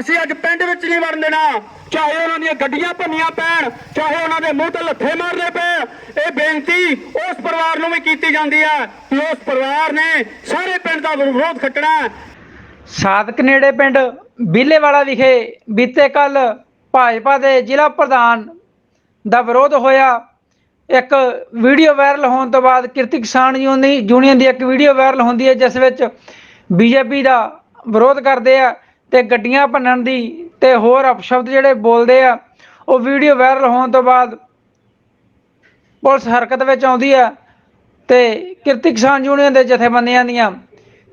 ਅਸੀਂ ਅੱਜ ਪਿੰਡ ਵਿੱਚ ਨਹੀਂ ਵੜਨ ਦੇਣਾ। ਚਾਹੇ ਉਹਨਾਂ ਦੀਆਂ ਗੱਡੀਆਂ ਭੰਨੀਆਂ ਪੈਣ, ਚਾਹੇ ਉਹਨਾਂ ਦੇ ਮੂੰਹ ਤੇ ਲੱਥੇ ਮਾਰਨੇ ਪੈਣ, ਇਹ ਬੇਨਤੀ ਉਸ ਪਰਿਵਾਰ ਨੂੰ ਵੀ ਕੀਤੀ ਜਾਂਦੀ ਹੈ ਕਿ ਉਸ ਪਰਿਵਾਰ ਨੇ ਸਾਰੇ ਪਿੰਡ ਦਾ ਵਿਰੋਧ ਖੱਟਣਾ ਸਾਦਕ ਨੇੜੇ ਪਿੰਡ ਬੀਲੇਵਾਲਾ ਵਿਖੇ ਬੀਤੇ ਕੱਲ ਭਾਜਪਾ ਦੇ ਜ਼ਿਲ੍ਹਾ ਪ੍ਰਧਾਨ ਦਾ ਵਿਰੋਧ ਹੋਇਆ। ਇੱਕ ਵੀਡੀਓ ਵਾਇਰਲ ਹੋਣ ਤੋਂ ਬਾਅਦ ਕਿਰਤੀ ਕਿਸਾਨ ਯੂਨੀ- ਯੂਨੀਅਨ ਦੀ ਇੱਕ ਵੀਡੀਓ ਵਾਇਰਲ ਹੁੰਦੀ ਹੈ, ਜਿਸ ਵਿੱਚ ਬੀਜੇਪੀ ਦਾ ਵਿਰੋਧ ਕਰਦੇ ਆ। ਤੇ ਗੱਡੀਆਂ ਭੰਨਣ ਦੀ ਤੇ ਹੋਰ ਅਪਸ਼ਬਦ ਜਿਹੜੇ ਬੋਲਦੇ ਆ, ਉਹ ਵੀਡੀਓ ਵਾਇਰਲ ਹੋਣ ਤੋਂ ਬਾਅਦ ਪੁਲਿਸ ਹਰਕਤ ਵਿੱਚ ਆਉਂਦੀ ਹੈ ਤੇ ਕਿਰਤੀ ਕਿਸਾਨ ਯੂਨੀਅਨ ਦੇ ਜਥੇਬੰਦੀਆਂ ਦੀਆਂ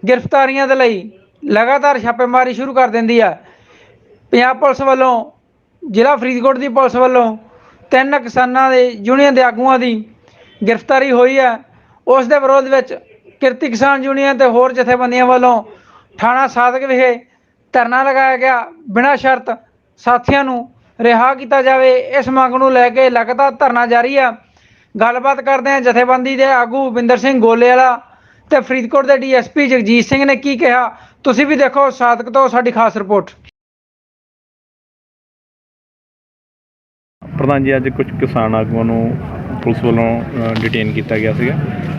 ਗ੍ਰਿਫਤਾਰੀਆਂ ਦੇ ਲਈ ਲਗਾਤਾਰ ਛਾਪੇਮਾਰੀ ਸ਼ੁਰੂ ਕਰ ਦਿੰਦੀ ਹੈ ਪੰਜਾਬ ਪੁਲਿਸ ਵੱਲੋਂ, ਜ਼ਿਲ੍ਹਾ ਫਰੀਦਕੋਟ ਦੀ ਪੁਲਿਸ ਵੱਲੋਂ ਤਿੰਨ ਕਿਸਾਨਾਂ ਦੇ ਯੂਨੀਅਨ ਦੇ ਆਗੂਆਂ ਦੀ ਗ੍ਰਿਫਤਾਰੀ ਹੋਈ ਹੈ ਉਸ ਦੇ ਵਿਰੋਧ ਵਿੱਚ ਕਿਰਤੀ ਕਿਸਾਨ ਯੂਨੀਅਨ ਤੇ ਹੋਰ ਜਥੇਬੰਦੀਆਂ ਵੱਲੋਂ ਥਾਣਾ ਸਾਦਕ ਵਿਖੇ ਧਰਨਾ ਲਗਾਇਆ ਗਿਆ ਬਿਨਾਂ ਸ਼ਰਤ ਸਾਥੀਆਂ ਨੂੰ ਰਿਹਾ ਕੀਤਾ ਜਾਵੇ। ਇਸ ਮੰਗ ਨੂੰ ਲੈ ਕੇ ਲਗਾਤਾਰ ਧਰਨਾ ਜਾਰੀ ਹੈ ਗੱਲਬਾਤ ਕਰਦੇ ਹਾਂ ਜਥੇਬੰਦੀ ਦੇ ਆਗੂ ਵਿੰਦਰ ਸਿੰਘ ਗੋਲੇ ਵਾਲਾ ਤੇ ਫਰੀਦਕੋਟ ਦੇ ਡੀਐਸਪੀ ਜਗਜੀਤ ਸਿੰਘ ਨੇ ਕੀ ਕਿਹਾ। ਤੁਸੀਂ ਵੀ ਦੇਖੋ, ਸਾਦਕ ਤੋਂ ਸਾਡੀ ਖਾਸ ਰਿਪੋਰਟ। ਪ੍ਰਧਾਨ ਜੀ, ਅੱਜ ਕੁਝ ਕਿਸਾਨ ਆਗੂਆਂ ਨੂੰ ਪੁਲਿਸ ਵੱਲੋਂ ਡਿਟੇਨ ਕੀਤਾ ਗਿਆ ਸੀਗਾ।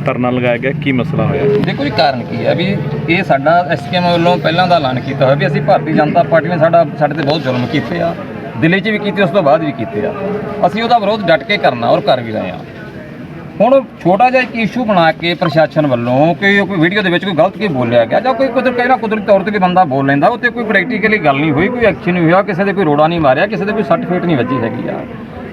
ਧਰਨਾ ਲਗਾਇਆ ਗਿਆ, ਕੀ ਮਸਲਾ ਹੋਇਆ? ਦੇਖੋ ਜੀ, ਕਾਰਨ ਕੀ ਹੈ ਵੀ ਇਹ ਸਾਡਾ ਐਸਕੇਐਮ ਵੱਲੋਂ ਪਹਿਲਾਂ ਦਾ ਐਲਾਨ ਕੀਤਾ ਹੋਇਆ ਵੀ ਅਸੀਂ ਭਾਰਤੀ ਜਨਤਾ ਪਾਰਟੀ ਨੇ ਸਾਡਾ, ਸਾਡੇ ਤੇ ਬਹੁਤ ਜ਼ੁਲਮ ਕੀਤੇ ਆ, ਦਿੱਲੀ 'ਚ ਵੀ ਕੀਤੇ, ਉਸ ਤੋਂ ਬਾਅਦ ਵੀ ਕੀਤੇ ਆ। ਅਸੀਂ ਉਹਦਾ ਵਿਰੋਧ ਡਟ ਕੇ ਕਰਨਾ ਔਰ ਕਰ ਵੀ ਰਹੇ ਆ ਹੁਣ ਛੋਟਾ ਜਿਹਾ ਇੱਕ ਇਸ਼ੂ ਬਣਾ ਕੇ ਪ੍ਰਸ਼ਾਸਨ ਵੱਲੋਂ ਕਿ ਕੋਈ ਵੀਡੀਓ ਦੇ ਵਿੱਚ ਕੋਈ ਗਲਤ ਕੀ ਬੋਲਿਆ ਗਿਆ ਜਾਂ ਕੋਈ ਕੁਦਰ ਕਹਿਣਾ ਕੁਦਰਤੀ ਤੌਰ ਤੇ ਕੋਈ ਬੰਦਾ ਬੋਲ ਲੈਂਦਾ ਉੱਤੇ ਕੋਈ ਪ੍ਰੈਕਟੀਕਲੀ ਗੱਲ ਨਹੀਂ ਹੋਈ, ਕੋਈ ਐਕਸ਼ਨ ਨਹੀਂ ਹੋਇਆ, ਕਿਸੇ ਦੇ ਕੋਈ ਰੋੜਾ ਨਹੀਂ ਮਾਰਿਆ, ਕਿਸੇ ਦੇ ਕੋਈ ਸਰਟੀਫਿਕੇਟ ਨਹੀਂ ਵੱਜੀ ਹੈਗੀ ਆ।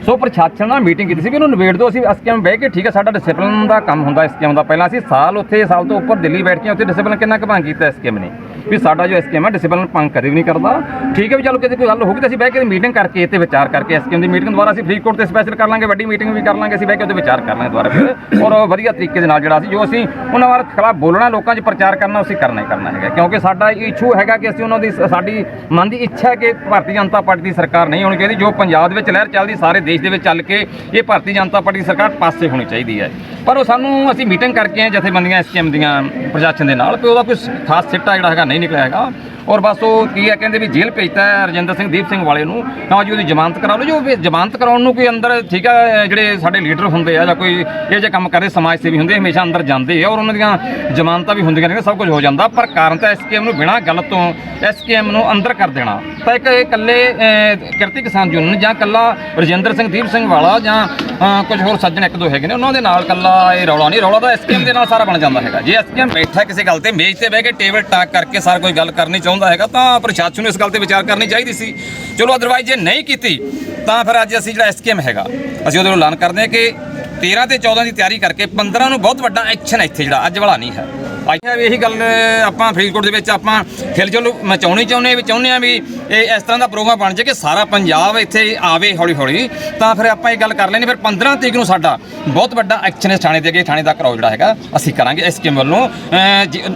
ਸੋ ਪ੍ਰਸ਼ਾਸਨ ਨਾਲ ਮੀਟਿੰਗ ਕੀਤੀ ਸੀ ਵੀ ਉਹਨੂੰ ਨਿਬੇੜ ਦਿਓ। ਅਸੀਂ ਐਸਕੇਐਮ ਬਹਿ ਕੇ ਠੀਕ ਹੈ ਸਾਡਾ ਡਿਸਪਲਿਨ ਦਾ ਕੰਮ ਹੁੰਦਾ ਐਸਕੇਐਮ ਦਾ। ਪਹਿਲਾਂ ਅਸੀਂ ਸਾਲ ਉੱਥੇ, ਸਾਲ ਤੋਂ ਉੱਪਰ ਦਿੱਲੀ ਬੈਠ ਕੇ ਉੱਥੇ ਡਿਸਪਲਿਨ ਕਿੰਨਾ ਕੁ ਭੰਗ ਕੀਤਾ ਐਸਕੇਐਮ ਨੇ। ਵੀ ਸਾਡਾ ਜੋ ਐਸਕੇਐਮ ਹੈ ਡਿਸਪਲਿਨ ਭੰਗ ਕਦੇ ਵੀ ਨਹੀਂ ਕਰਦਾ। ਠੀਕ ਹੈ ਵੀ ਚਲੋ ਕਿਸੇ ਕੋਈ ਗੱਲ ਹੋਊਗੀ ਤਾਂ ਅਸੀਂ ਬਹਿ ਕੇ ਮੀਟਿੰਗ ਕਰਕੇ ਤੇ ਵਿਚਾਰ ਕਰਕੇ ਐਸਕੇਐਮ ਦੀ ਮੀਟਿੰਗ ਦੁਆਰਾ ਅਸੀਂ ਫਰੀਦਕੋਟ ਤੇ ਸਪੈਸ਼ਲ ਕਰ ਲਾਂਗੇ, ਵੱਡੀ ਮੀਟਿੰਗ ਵੀ ਕਰ ਲਾਂਗੇ, ਅਸੀਂ ਬਹਿ ਕੇ ਉਹਦੇ ਵਿਚਾਰ ਕਰ ਲਾਂਗੇ ਦੁਆਰਾ ਫਿਰ। ਔਰ ਵਧੀਆ ਤਰੀਕੇ ਦੇ ਨਾਲ ਜਿਹੜਾ ਅਸੀਂ ਜੋ ਅਸੀਂ ਉਹਨਾਂ ਬਾਰੇ ਖਿਲਾਫ ਬੋਲਣਾ, ਲੋਕਾਂ 'ਚ ਪ੍ਰਚਾਰ ਕਰਨਾ ਅਸੀਂ ਕਰਨਾ ਹੀ ਕਰਨਾ ਹੈਗਾ। ਕਿਉਂਕਿ ਸਾਡਾ ਇਸ਼ੂ ਹੈਗਾ ਕਿ ਅਸੀਂ ਉਹਨਾਂ ਦੀ ਸਾਡੀ ਮਨ ਦੀ ਇੱਛਾ ਹੈ ਕਿ ਭਾਰਤੀ ਜਨਤਾ ਪਾਰਟੀ ਦੀ ਸਰਕਾਰ ਨਹੀਂ ਹੋਣੀ ਚਾਹੀਦੀ, ਜੋ ਪੰਜਾਬ ਦੇ ਵਿੱਚ ਲਹਿਰ ਚੱਲਦੀ, ਸਾਰੇ ਦੇਸ਼ ਦੇ ਵਿੱਚ ਚੱਲ ਕੇ ਇਹ ਭਾਰਤੀ ਜਨਤਾ ਪਾਰਟੀ ਦੀ ਸਰਕਾਰ ਪਾਸੇ ਹੋਣੀ ਚਾਹੀਦੀ ਹੈ। ਪਰ ਉਹ ਸਾਨੂੰ ਅਸੀਂ ਮੀਟਿੰਗ ਕਰਕੇ ਆਏ ਜਥੇਬੰਦੀਆਂ ਐਸਕੇਐਮ ਦੀਆਂ ਪ੍ਰਸ਼ਾਸਨ ਦੇ ਨਾਲ ਤੇ ਉਹਦਾ ਕੋਈ ਖਾਸ ਸਿੱਟਾ ਜਿਹੜਾ ਹੈਗਾ ਨਹੀਂ ਨਿਕਲਿਆ ਹੈਗਾ ਔਰ ਬਸ ਉਹ ਕੀ ਹੈ ਕਹਿੰਦੇ ਵੀ ਜੇਲ੍ਹ ਭੇਜਤਾ ਹੈ ਰਜਿੰਦਰ ਸਿੰਘ ਦੀਪ ਸਿੰਘ ਵਾਲੇ ਨੂੰ। ਤਾਂ ਜੀ ਉਹਦੀ ਜ਼ਮਾਨਤ ਕਰਾ ਲਓ। ਜੋ ਵੀ ਜ਼ਮਾਨਤ ਕਰਾਉਣ ਨੂੰ ਕੋਈ ਅੰਦਰ ਠੀਕ ਹੈ ਜਿਹੜੇ ਸਾਡੇ ਲੀਡਰ ਹੁੰਦੇ ਆ ਜਾਂ ਕੋਈ ਇਹ ਜੇ ਕੰਮ ਕਰਦੇ ਸਮਾਜ ਸੇਵੀ ਹੁੰਦੇ ਹਮੇਸ਼ਾ ਅੰਦਰ ਜਾਂਦੇ ਆ ਔਰ ਉਹਨਾਂ ਦੀਆਂ ਜ਼ਮਾਨਤਾਂ ਵੀ ਹੁੰਦੀਆਂ ਨੇ ਸਭ ਕੁਝ ਹੋ ਜਾਂਦਾ। ਪਰ ਕਾਰਨ ਤਾਂ ਐਸਕੇਐਮ ਨੂੰ ਬਿਨਾਂ ਗੱਲ ਤੋਂ ਐਸਕੇਐਮ ਨੂੰ ਅੰਦਰ ਕਰ ਦੇਣਾ। ਤਾਂ ਇੱਕ ਇਹ ਇਕੱਲੇ ਕਿਰਤੀ ਕਿਸਾਨ ਯੂਨੀਅਨ ਜਾਂ ਇਕੱਲਾ ਰਜਿੰਦਰ ਸਿੰਘ ਦੀਪ ਸਿੰਘ ਵਾਲਾ ਜਾਂ ਅਹ, ਕੁਝ ਹੋਰ ਸੱਜਣ ਇੱਕ ਦੋ ਹੈਗੇ ਨੇ ਉਹਨਾਂ ਦੇ ਨਾਲ ਇਕੱਲਾ ਇਹ ਰੌਲਾ ਨਹੀਂ। ਰੌਲਾ ਤਾਂ ਐਸਕੇਐਮ ਦੇ ਨਾਲ ਸਾਰਾ ਬਣ ਜਾਂਦਾ ਹੈਗਾ। ਜੇ ਐਸਕੇਐਮ ਬੈਠਾ ਕਿਸੇ ਗੱਲ ਤੇ ਮੇਜ਼ ਤੇ ਬਹਿ ਕੇ ਟੇਬਲ ਟਾਕ ਕਰਕੇ ਸਾਰਾ ਕੋਈ ਗੱਲ ਕਰਨੀ ਚਾਹੁੰਦਾ ਹੈਗਾ, ਤਾਂ ਪ੍ਰਸ਼ਾਸਨ ਨੂੰ ਇਸ ਗੱਲ ਤੇ ਵਿਚਾਰ ਕਰਨੀ ਚਾਹੀਦੀ ਸੀ। ਚਲੋ ਅਦਰਵਾਈਜ਼ ਜੇ ਨਹੀਂ ਕੀਤੀ, ਤਾਂ ਫਿਰ ਅੱਜ ਅਸੀਂ ਜਿਹੜਾ ਐਸਕੇਐਮ ਹੈਗਾ, ਅਸੀਂ ਉਹਦੇ ਨੂੰ ਐਲਾਨ ਕਰਦੇ ਹਾਂ ਕਿ 13 ਤੇ 14 ਦੀ ਤਿਆਰੀ ਕਰਕੇ 15 ਨੂੰ ਬਹੁਤ ਵੱਡਾ ਐਕਸ਼ਨ ਇੱਥੇ ਜਿਹੜਾ, ਅੱਜ ਵਾਲਾ ਨਹੀਂ ਹੈ। ਅੱਜ ਇਹੀ ਗੱਲ, ਆਪਾਂ ਫਰੀਦਕੋਟ ਦੇ ਵਿੱਚ ਆਪਾਂ ਖਿਲਜੁਲ ਮਚਾਉਣੀ ਚਾਹੁੰਦੇ ਹਾਂ ਵੀ ਚਾਹੁੰਦੇ ਹਾਂ ਵੀ ਇਹ ਇਸ ਤਰ੍ਹਾਂ ਦਾ ਪ੍ਰੋਗਰਾਮ ਬਣ ਜਾਏ ਕਿ ਸਾਰਾ ਪੰਜਾਬ ਇੱਥੇ ਆਵੇ ਹੌਲੀ ਹੌਲੀ ਤਾਂ ਫਿਰ ਆਪਾਂ ਇਹ ਗੱਲ ਕਰ ਲੈਣੀ ਫਿਰ 15 ਤਰੀਕ ਨੂੰ ਸਾਡਾ ਬਹੁਤ ਵੱਡਾ ਐਕਸ਼ਨ ਇਸ ਥਾਣੇ ਦੇ ਅੱਗੇ, ਥਾਣੇ ਦਾ ਕਰਾਓ ਜਿਹੜਾ ਹੈਗਾ, ਅਸੀਂ ਕਰਾਂਗੇ ਇਸ ਸਕੀਮ ਵੱਲੋਂ।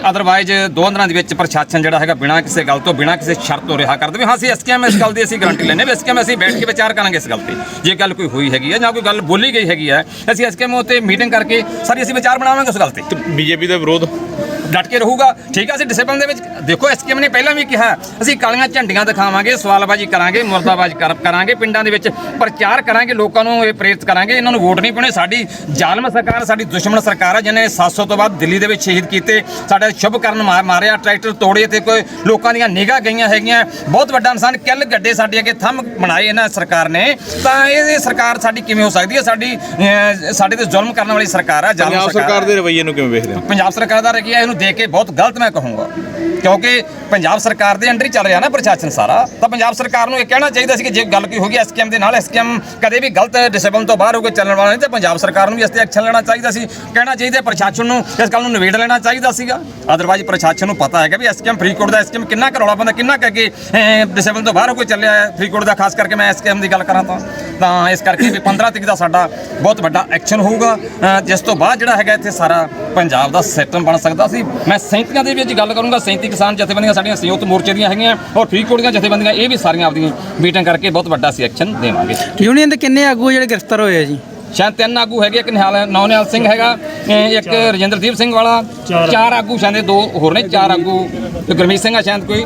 ਅਦਰਵਾਈਜ਼ ਦੋ ਦਿਨਾਂ ਦੇ ਵਿੱਚ ਪ੍ਰਸ਼ਾਸਨ ਜਿਹੜਾ ਹੈਗਾ ਬਿਨਾਂ ਕਿਸੇ ਗੱਲ ਤੋਂ, ਬਿਨਾਂ ਕਿਸੇ ਸ਼ਰਤ ਤੋਂ ਰਿਹਾ ਕਰ ਦੇਵੇ ਹਾਂ, ਅਸੀਂ ਐਸਕੇਐਮ ਇਸ ਗੱਲ ਦੀ ਅਸੀਂ ਗਾਰੰਟੀ ਲੈਨੇ ਵੀ ਐਸਕੇਐਮ ਅਸੀਂ ਬੈਠ ਕੇ ਵਿਚਾਰ ਕਰਾਂਗੇ ਇਸ ਗੱਲ ਤੇ। ਜੇ ਗੱਲ ਕੋਈ ਹੋਈ ਹੈਗੀ ਹੈ ਜਾਂ ਕੋਈ ਗੱਲ ਬੋਲੀ ਗਈ ਹੈਗੀ ਹੈ, ਅਸੀਂ ਐਸਕੇਐਮ ਉੱਤੇ ਮੀਟਿੰਗ ਕਰਕੇ ਸਾਰੀ ਅਸੀਂ ਵਿਚਾਰ ਬਣਾਵਾਂਗੇ ਉਸ ਗੱਲ ਤੇ ਬੀਜੇਪੀ ਦਾ ਵਿਰੋਧ? ਡਟ ਕੇ ਰਹੂਗਾ। ਠੀਕ ਹੈ ਅਸੀਂ ਡਿਸਪਲਿਨ ਦੇ ਵਿੱਚ ਦੇਖੋ ਐਸਕੇਐਮ ਨੇ ਪਹਿਲਾਂ ਵੀ ਕਿਹਾ ਅਸੀਂ ਕਾਲੀਆਂ ਝੰਡੀਆਂ ਦਿਖਾਵਾਂਗੇ ਸਵਾਲਬਾਜ਼ੀ ਕਰਾਂਗੇ ਮੁਰਦਾਬਾਜ਼ੀ ਕਰ- ਕਰਾਂਗੇ ਪਿੰਡਾਂ ਦੇ ਵਿੱਚ ਪ੍ਰਚਾਰ ਕਰਾਂਗੇ ਲੋਕਾਂ ਨੂੰ ਇਹ ਪ੍ਰੇਰਿਤ ਕਰਾਂਗੇ ਇਹਨਾਂ ਨੂੰ ਵੋਟ ਨਹੀਂ ਪਾਉਣੇ। ਸਾਡੀ ਜ਼ਾਲਮ ਸਰਕਾਰ ਸਾਡੀ ਦੁਸ਼ਮਣ ਸਰਕਾਰ ਹੈ ਜਿਹਨੇ 700 ਤੋਂ ਬਾਅਦ ਦਿੱਲੀ ਦੇ ਵਿੱਚ ਸ਼ਹੀਦ ਕੀਤੇ। ਸਾਡੇ ਸ਼ੁਭ ਕਰਨ ਮਾਰ- ਮਾਰਿਆ ਟਰੈਕਟਰ ਤੋੜੇ ਤੇ ਕੋਈ ਲੋਕਾਂ ਦੀਆਂ ਨਿਗਾਹ ਗਈਆਂ ਹੈਗੀਆਂ। ਬਹੁਤ ਵੱਡਾ ਇਨਸਾਨ ਕਿੱਲ ਗੱਡੇ ਸਾਡੇ ਅੱਗੇ ਥੰਮ ਬਣਾਏ ਇਹਨਾਂ ਸਰਕਾਰ ਨੇ। ਤਾਂ ਇਹ ਸਰਕਾਰ ਸਾਡੀ ਕਿਵੇਂ ਹੋ ਸਕਦੀ ਹੈ? ਸਾਡੀ ਸਾਡੇ ਤੇ ਜ਼ੁਲਮ ਕਰਨ ਵਾਲੀ ਸਰਕਾਰ ਹੈ ਜ਼ਾਲਮ ਪੰਜਾਬ ਸਰਕਾਰ ਦੇ ਰਵੱਈਏ ਨੂੰ ਕਿਵੇਂ ਵੇਖਦੇ ਹੋ? ਪੰਜਾਬ ਸਰਕਾਰ ਦਾ ਰਵੱਈਆ ਇਹਨੂੰ ਦੇ ਕੇ ਬਹੁਤ ਗਲਤ ਮੈਂ ਕਹੂੰਗਾ। ਕਿਉਂਕਿ ਪੰਜਾਬ ਸਰਕਾਰ ਦੇ ਅੰਡਰ ਹੀ ਚੱਲ ਰਿਹਾ ਨਾ ਪ੍ਰਸ਼ਾਸਨ ਸਾਰਾ। ਤਾਂ ਪੰਜਾਬ ਸਰਕਾਰ ਨੂੰ ਇਹ ਕਹਿਣਾ ਚਾਹੀਦਾ ਸੀ ਕਿ ਜੇ ਗੱਲ ਕੀ ਹੋ ਗਈ ਐਸਕੇਐਮ ਦੇ ਨਾਲ, ਐਸਕੇਐਮ ਕਦੇ ਵੀ ਗਲਤ ਡਿਸੇਬਲ ਤੋਂ ਬਾਹਰ ਹੋ ਕੇ ਚੱਲਣ ਵਾਲਾ ਨਹੀਂ, ਤੇ ਪੰਜਾਬ ਸਰਕਾਰ ਨੂੰ ਵੀ ਇਸ ਤੇ ਐਕਸ਼ਨ ਲੈਣਾ ਚਾਹੀਦਾ ਸੀ। ਕਹਿਣਾ ਚਾਹੀਦਾ ਪ੍ਰਸ਼ਾਸਨ ਨੂੰ, ਇਸ ਗੱਲ ਨੂੰ ਨਿਬੇੜ ਲੈਣਾ ਚਾਹੀਦਾ ਸੀਗਾ। ਅਦਰਵਾਈਜ਼ ਪ੍ਰਸ਼ਾਸਨ ਨੂੰ ਪਤਾ ਹੈਗਾ ਵੀ ਐਸਕੇਐਮ ਫਰੀਕੋਟ ਦਾ ਐਸਕੇਐਮ ਕਿੰਨਾ ਕਰੋਲਾ ਬੰਦਾ, ਕਿੰਨਾ ਕੁ ਅੱਗੇ ਡਿਸਪਲਿਨ ਤੋਂ ਬਾਹਰ ਹੋ ਕੇ ਚੱਲਿਆ ਫਰੀਕੋਟ ਦਾ, ਖਾਸ ਕਰਕੇ ਮੈਂ ਐਸਕੇਐਮ ਦੀ ਗੱਲ ਕਰਾਂ ਤਾਂ। ਤਾਂ ਇਸ ਕਰਕੇ ਵੀ 15 ਤਰੀਕ ਦਾ ਸਾਡਾ ਬਹੁਤ ਵੱਡਾ ਐਕਸ਼ਨ ਹੋਊਗਾ। ਜਿਸ ਤੋਂ ਬਾਅਦ ਜਿਹੜਾ ਹੈਗਾ ਇੱਥੇ ਸਾਰਾ ਪੰਜਾਬ ਦਾ ਸਿਸਟਮ ਬਣ ਸਕਦਾ ਸੀ। ਮੈਂ ਸੈਂਤੀਆਂ ਦੇ ਵਿੱਚ ਗੱਲ ਕਰੂੰਗਾ। 37 ਕਿਸਾਨ ਜਥੇਬੰਦੀਆਂ ਸਾਡੀਆਂ ਸੰਯੁਕਤ ਮੋਰਚੇ ਦੀਆਂ ਹੈਗੀਆਂ ਔਰ ਫਰੀਦਕੋਟ ਦੀਆਂ ਜਥੇਬੰਦੀਆਂ ਇਹ ਵੀ ਸਾਰੀਆਂ ਆਪਦੀਆਂ ਮੀਟਿੰਗ ਕਰਕੇ ਬਹੁਤ ਵੱਡਾ ਸੀ ਐਕਸ਼ਨ ਦੇਵਾਂਗੇ। ਯੂਨੀਅਨ ਦੇ ਕਿੰਨੇ ਆਗੂ ਜਿਹੜੇ ਗ੍ਰਿਫਤਾਰ ਹੋਏ ਆ ਜੀ? ਸ਼ਾਇਦ ਤਿੰਨ ਆਗੂ ਹੈਗੇ ਇੱਕ ਨਿਹਾਲ ਨੌਨਿਹਾਲ ਸਿੰਘ ਹੈਗਾ ਇੱਕ ਰਜਿੰਦਰਦੀਪ ਸਿੰਘ ਵਾਲਾ ਚਾਰ ਆਗੂ। ਸ਼ਾਇਦ ਦੋ ਹੋਰ ਨੇ ਚਾਰ ਆਗੂ ਤੇ ਗੁਰਮੀਤ ਸਿੰਘ ਆ ਸ਼ਾਇਦ ਕੋਈ।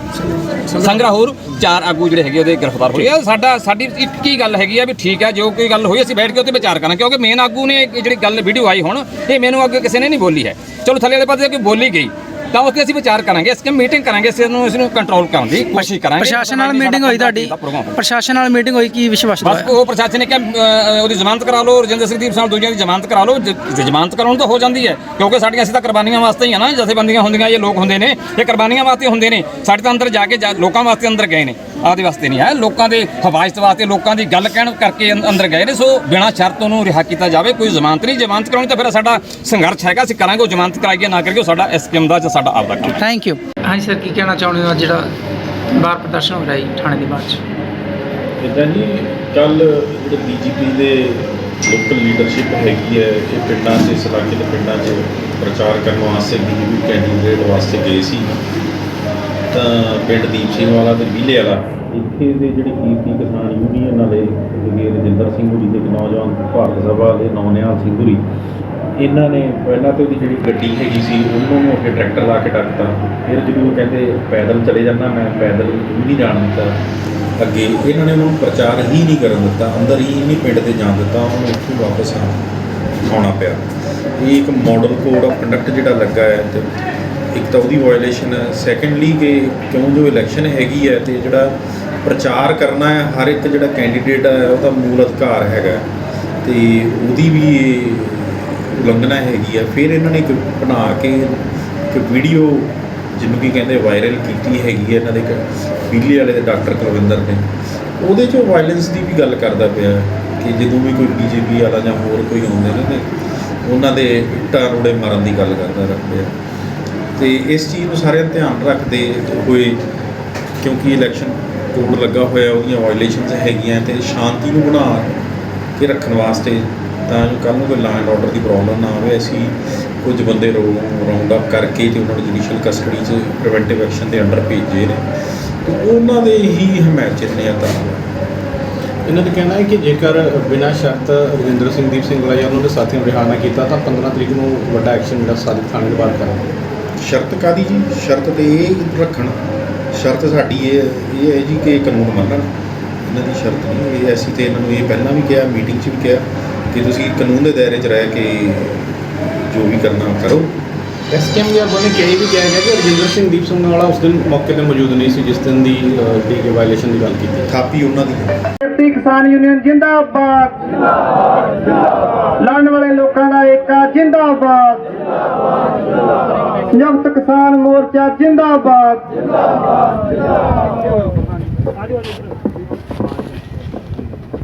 ਸੰਗਰਾ ਹੋਰ ਚਾਰ ਆਗੂ ਜਿਹੜੇ ਹੈਗੇ ਉਹਦੇ ਗ੍ਰਿਫਤਾਰ ਹੋਏ। ਆ ਸਾਡਾ ਸਾਡੀ ਇੱਕ ਹੀ ਗੱਲ ਹੈਗੀ ਆ ਵੀ ਠੀਕ ਹੈ ਜੋ ਕੋਈ ਗੱਲ ਹੋਈ ਅਸੀਂ ਬੈਠ ਕੇ ਉੱਤੇ ਵਿਚਾਰ ਕਰਾਂਗੇ ਕਿਉਂਕਿ ਮੇਨ ਆਗੂ ਨੇ ਜਿਹੜੀ ਗੱਲ ਵੀਡੀਓ ਆਈ ਹੁਣ ਇਹ ਮੈਨੂੰ ਅੱਗੇ ਕਿਸੇ ਨੇ ਨਹੀਂ ਬੋਲੀ ਹੈ। ਚਲੋ ਥੱਲੇ ਵਾਲੇ ਪਾਸੇ ਕੋਈ ਬੋਲੀ ਗਈ। ਤਾਂ ਉੱਥੇ ਅਸੀਂ ਵਿਚਾਰ ਕਰਾਂਗੇ ਇਸ ਮੀਟਿੰਗ ਕਰਾਂਗੇ ਇਸ ਨੂੰ ਇਸ ਨੂੰ ਕੰਟਰੋਲ ਕਰਨ ਦੀ ਕੋਸ਼ਿਸ਼ ਕਰਾਂਗੇ। ਪ੍ਰਸ਼ਾਸਨ ਨਾਲ ਮੀਟਿੰਗ ਹੋਈ ਤੁਹਾਡੀ? ਪ੍ਰਸ਼ਾਸਨ ਨਾਲ ਮੀਟਿੰਗ ਹੋਈ ਕੀ ਵਿਸ਼ਵਾਸ ਬਸ ਉਹ ਪ੍ਰਸ਼ਾਸਨ ਨੇ ਕਿਹਾ ਉਹਦੀ ਜ਼ਮਾਨਤ ਕਰਾ ਲਓ ਰਜਿੰਦਰ ਸਿੰਘ ਦੀਪ ਸਿੰਘ ਦੂਜਿਆਂ ਦੀ ਜ਼ਮਾਨਤ ਕਰਾ ਲਓ ਜ਼ਮਾਨਤ ਕਰਾਉਣ ਤਾਂ ਹੋ ਜਾਂਦੀ ਹੈ ਕਿਉਂਕਿ ਸਾਡੀਆਂ ਅਸੀਂ ਤਾਂ ਕੁਰਬਾਨੀਆਂ ਵਾਸਤੇ ਹੀ ਆ ਨਾ ਜਥੇਬੰਦੀਆਂ ਹੁੰਦੀਆਂ ਇਹ ਲੋਕ ਹੁੰਦੇ ਨੇ ਇਹ ਕੁਰਬਾਨੀਆਂ ਵਾਸਤੇ ਹੁੰਦੇ ਨੇ ਸਾਡੇ ਤਾਂ ਅੰਦਰ ਜਾ ਕੇ ਲੋਕਾਂ ਵਾਸਤੇ ਅੰਦਰ ਗਏ ਨੇ। ਆਪਦੇ ਵਾਸਤੇ ਨਹੀਂ ਹੈ। ਲੋਕਾਂ ਦੇ ਹਵਾਇਤ ਵਾਸਤੇ ਲੋਕਾਂ ਦੀ ਗੱਲ ਕਹਿਣ ਕਰਕੇ ਅੰਦਰ ਗਏ ਨੇ। ਸੋ ਬਿਨਾਂ ਸ਼ਰਤ ਉਹਨੂੰ ਰਿਹਾ ਕੀਤਾ ਜਾਵੇ ਕੋਈ ਜ਼ਮਾਨਤ ਨਹੀਂ। ਜ਼ਮਾਨਤ ਕਰਾਉਣੀ ਤਾਂ ਫਿਰ ਸਾਡਾ ਸੰਘਰਸ਼ ਹੈਗਾ ਅਸੀਂ ਕਰਾਂਗੇ। ਉਹ ਜ਼ਮਾਨਤ ਕਰਾਈਏ ਨਾ ਕਰੀਏ ਉਹ ਸਾਡਾ ਐਸਕੇਐਮ ਦਾ ਜਾਂ ਸਾਡਾ ਆਪਦਾ ਕੰਮ ਥੈਂਕ ਯੂ ਹਾਂਜੀ ਸਰ ਕੀ ਕਹਿਣਾ ਚਾਹੁੰਦੇ ਹੋ ਜਿਹੜਾ ਬਾਹਰ ਪ੍ਰਦਰਸ਼ਨ ਹੋ ਰਿਹਾ ਜੀ ਥਾਣੇ ਦੇ ਬਾਅਦ ਚ? ਇੱਦਾਂ ਜੀ ਕੱਲ ਜਿਹੜੇ ਬੀਜੇਪੀ ਦੇ ਲੋਕਲ ਲੀਡਰਸ਼ਿਪ ਹੈਗੀ ਹੈ ਇਹ ਪਿੰਡਾਂ 'ਚ ਇਸ ਇਲਾਕੇ ਦੇ ਪਿੰਡਾਂ 'ਚ ਪ੍ਰਚਾਰ ਕਰਨ ਵਾਸਤੇ ਬੀਜੇਪੀ ਕੈਂਡੀਡੇਟ ਵਾਸਤੇ ਗਏ ਸੀ। ਤਾਂ ਪਿੰਡ ਦੀਪ ਸਿੰਘ ਵਾਲਾ ਤੇ ਵਿਲੇ ਵਾਲਾ। ਇੱਥੇ ਦੇ ਜਿਹੜੇ ਕੀਰਤੀ ਕਿਸਾਨ ਯੂਨੀਅਨ ਵਾਲੇ ਜਿਹੜੇ ਰਜਿੰਦਰ ਸਿੰਘ ਹੁਰੀ ਤੇ ਇੱਕ ਨੌਜਵਾਨ ਭਾਰਤ ਸਭਾ ਦੇ ਨੌਨਿਆਲ ਸਿੰਘ ਹੁਰੀ, ਇਹਨਾਂ ਨੇ ਪਹਿਲਾਂ ਤੇ ਉਹਦੀ ਜਿਹੜੀ ਗੱਡੀ ਹੈਗੀ ਸੀ, ਉਹਨੂੰ ਨੂੰ ਅੱਗੇ ਟਰੈਕਟਰ ਲਾ ਕੇ ਟੱਕਤਾ ਫਿਰ ਜਦੋਂ ਉਹ ਕਹਿੰਦੇ ਪੈਦਲ ਚਲੇ ਜਾਂਦਾ, ਮੈਂ ਪੈਦਲ ਨਹੀਂ ਜਾਣ ਦਿੱਤਾ। ਅੱਗੇ ਇਹਨਾਂ ਨੇ ਉਹਨੂੰ ਪ੍ਰਚਾਰ ਹੀ ਨਹੀਂ ਕਰਨ ਦਿੱਤਾ, ਅੰਦਰ ਹੀ ਨਹੀਂ ਪਿੰਡ ਤੇ ਜਾਣ ਦਿੱਤਾ, ਉਹਨੂੰ ਇੱਥੋਂ ਵਾਪਸ ਆਉਣਾ ਪਿਆ। ਇਹ ਇੱਕ ਮਾਡਲ ਕੋਡ ਆਫ ਕੰਡਕਟ ਜਿਹੜਾ ਲੱਗਾ ਹੈ ਤੇ ਇੱਕ ਤਾਂ ਉਹਦੀ ਵਾਇਲੇਸ਼ਨ ਹੈ। ਸੈਕੰਡਲੀ ਕਿ ਕਿਉਂ ਜੋ ਇਲੈਕਸ਼ਨ ਹੈਗੀ ਹੈ ਤੇ ਜਿਹੜਾ ਪ੍ਰਚਾਰ ਕਰਨਾ ਹੈ, ਹਰ ਇੱਕ ਜਿਹੜਾ ਕੈਂਡੀਡੇਟ ਹੈ, ਉਹਦਾ ਮੂਲ ਅਧਿਕਾਰ ਹੈਗਾ। ਤੇ ਉਹਦੀ ਵੀ ਇਹ ਉਲੰਘਣਾ ਹੈਗੀ ਆ ਫਿਰ ਇਹਨਾਂ ਨੇ ਇੱਕ ਬਣਾ ਕੇ ਇੱਕ ਵੀਡੀਓ ਜਿਹਨੂੰ ਕੀ ਕਹਿੰਦੇ ਵਾਇਰਲ ਕੀਤੀ ਹੈਗੀ ਹੈ ਇਹਨਾਂ ਦੇ ਇੱਕ ਵਾਲੇ ਦੇ ਡਾਕਟਰ ਕੁਲਵਿੰਦਰ ਨੇ। ਉਹਦੇ 'ਚੋਂ ਵਾਇਲੈਂਸ ਦੀ ਵੀ ਗੱਲ ਕਰਦਾ ਪਿਆ ਕਿ ਜਦੋਂ ਵੀ ਕੋਈ ਬੀਜੇਪੀ ਵਾਲਾ ਜਾਂ ਹੋਰ ਕੋਈ ਆਉਂਦੇ ਨੇ, ਉਹਨਾਂ ਦੇ ਇੱਟਾਂ ਰੋੜੇ ਮਾਰਨ ਦੀ ਗੱਲ ਕਰਦਾ ਰੱਖਿਆ ਤੇ ਇਸ ਚੀਜ਼ ਨੂੰ ਸਾਰੇ ਧਿਆਨ ਰੱਖਦੇ ਹੋਏ, ਕਿਉਂਕਿ ਇਲੈਕਸ਼ਨ ਕੋਡ ਲੱਗਾ ਹੋਇਆ, ਉਹਦੀਆਂ ਵਾਇਲੇਸ਼ਨਸ ਹੈਗੀਆਂ ਤੇ ਸ਼ਾਂਤੀ ਨੂੰ ਬਣਾ ਕੇ ਰੱਖਣ ਵਾਸਤੇ ਤਾਂ ਜੋ ਕੱਲ੍ਹ ਨੂੰ ਕੋਈ ਲਾਅ ਐਂਡ ਆਰਡਰ ਦੀ ਪ੍ਰੋਬਲਮ ਨਾ ਆਵੇ, ਅਸੀਂ ਕੁਝ ਬੰਦੇ ਰੋ ਰਾਉਂਡ ਅਪ ਕਰਕੇ ਤੇ ਉਹਨਾਂ ਨੂੰ ਜੁਡੀਸ਼ੀਅਲ ਕਸਟਡੀ 'ਚ ਪ੍ਰੀਵੈਂਟਿਵ ਐਕਸ਼ਨ ਦੇ ਅੰਡਰ ਭੇਜੇ ਨੇ। ਤੇ ਉਹਨਾਂ ਦੇ ਹੀ ਹਮਾਇਤ 'ਚ ਨੇ ਤਾਂ। ਇਹਨਾਂ ਦਾ ਕਹਿਣਾ ਹੈ ਕਿ ਜੇਕਰ ਬਿਨਾਂ ਸ਼ਰਤ ਰਵਿੰਦਰ ਸਿੰਘ, ਦੀਪ ਸਿੰਘ ਵਾਲਾ ਜਾਂ ਉਹਨਾਂ ਦੇ ਸਾਥੀਆਂ ਨੂੰ ਰਿਹਾ ਨਾ ਕੀਤਾ, ਤਾਂ 15 ਤਰੀਕ ਨੂੰ ਵੱਡਾ ਐਕਸ਼ਨ ਜਿਹੜਾ ਸਾਦਿਕ ਥਾਣੇ ਦੇ ਬਾਹਰ ਕਰਾਂਗੇ। ਸ਼ਰਤ ਕਾਦੀ ਜੀ? ਸ਼ਰਤ ਤੇ ਇਹ ਰੱਖਣ। ਸ਼ਰਤ ਸਾਡੀ ਇਹ ਇਹ ਹੈ ਜੀ ਕਿ ਕਾਨੂੰਨ ਮੰਨਣ। ਇਹਨਾਂ ਦੀ ਸ਼ਰਤ ਨਹੀਂ ਇਹ ਅਸੀਂ ਤੇ ਇਹਨਾਂ ਨੂੰ ਇਹ ਪਹਿਲਾਂ ਵੀ ਕਿਹਾ ਮੀਟਿੰਗ 'ਚ ਵੀ ਕਿਹਾ ਕਿ ਤੁਸੀਂ ਕਾਨੂੰਨ ਦੇ ਦਾਇਰੇ 'ਚ ਰਹਿ ਕੇ ਜੋ ਵੀ ਕਰਨਾ ਕਰੋ। ਐਸਕੇਐਮ ਦੇ ਅੱਗੋਂ ਨੇ ਕਹੀ ਵੀ ਕਿਹਾ ਗਿਆ ਕਿ ਰਜਿੰਦਰ ਸਿੰਘ ਦੀਪ ਸਿੰਘ ਵਾਲਾ ਉਸ ਦਿਨ ਮੌਕੇ ਤੇ ਮੌਜੂਦ ਨਹੀਂ ਸੀ ਜਿਸ ਦਿਨ ਦੀ ਡੀਕੇ ਵਾਇਲੇਸ਼ਨ ਦੀ ਗੱਲ ਕੀਤੀ ਥਾਪੀ ਉਹਨਾਂ ਦੀ ਹੈ। ਕਿਰਤੀ ਕਿਸਾਨ ਯੂਨੀਅਨ ਜਿੰਦਾਬਾਦ। ਲੜਨ ਵਾਲੇ ਲੋਕਾਂ ਦਾ ਏਕਾ ਜਿੰਦਾਬਾਦ। ਸੰਯੁਕਤ ਕਿਸਾਨ ਮੋਰਚਾ ਜਿੰਦਾਬਾਦ।